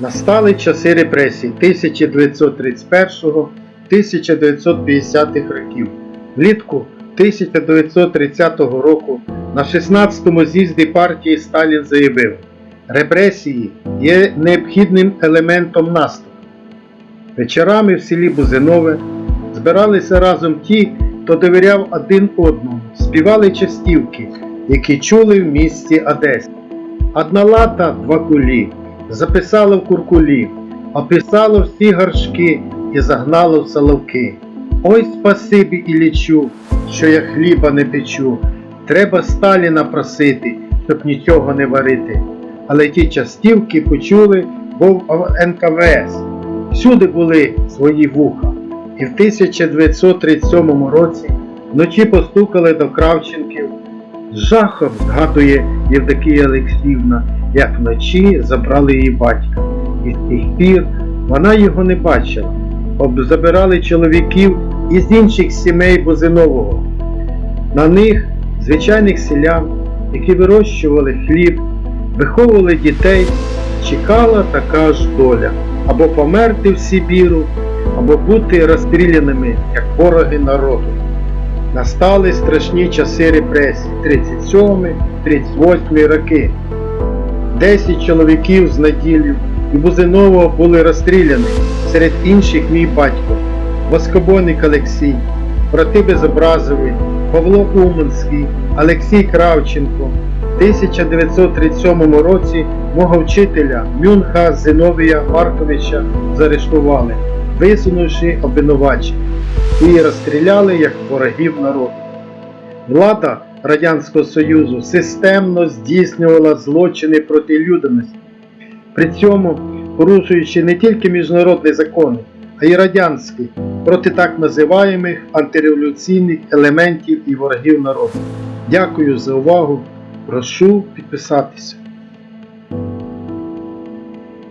Настали часи репресій 1931-1950 років. Влітку 1930 року на 16-му з'їзді партії Сталін заявив, репресії є необхідним елементом наступу. Вечорами в селі Бузинове збиралися разом ті, хто довіряв один одному, співали частівки, які чули в місті Одесі. Одна лата, два кулі, записало в куркулі, описало всі горшки і загнало в соловки. Ой, спасибі Іллічу, що я хліба не печу. Треба Сталіна просити, щоб нічого не варити. Але ті частівки почули, був НКВС. Всюди були свої вуха. І в 1937 році вночі постукали до Кравченків. З жахом згадує Євдокія Олексіївна, як вночі забрали її батька. І з тих пір вона його не бачила. Об забирали чоловіків із інших сімей Бузинового. На них, звичайних селян, які вирощували хліб, виховували дітей, чекала така ж доля або померти в Сибіру, або бути розстріляними як вороги народу. Настали страшні часи репресій 37-38 роки. Десять чоловіків з наділів і Бузинового були розстріляні, серед інших мій батько, Воскобойник Олексій, брати Безобразові, Павло Уманський, Олексій Кравченко. В 1937 році мого вчителя Мюнха Зиновія Марковича заарештували, висунувши обвинувачення і розстріляли як ворогів народу. Влада Радянського Союзу системно здійснювала злочини проти людяності, при цьому порушуючи не тільки міжнародні закони, а й радянські проти так називаємих антиреволюційних елементів і ворогів народу. Дякую за увагу. Прошу підписатися.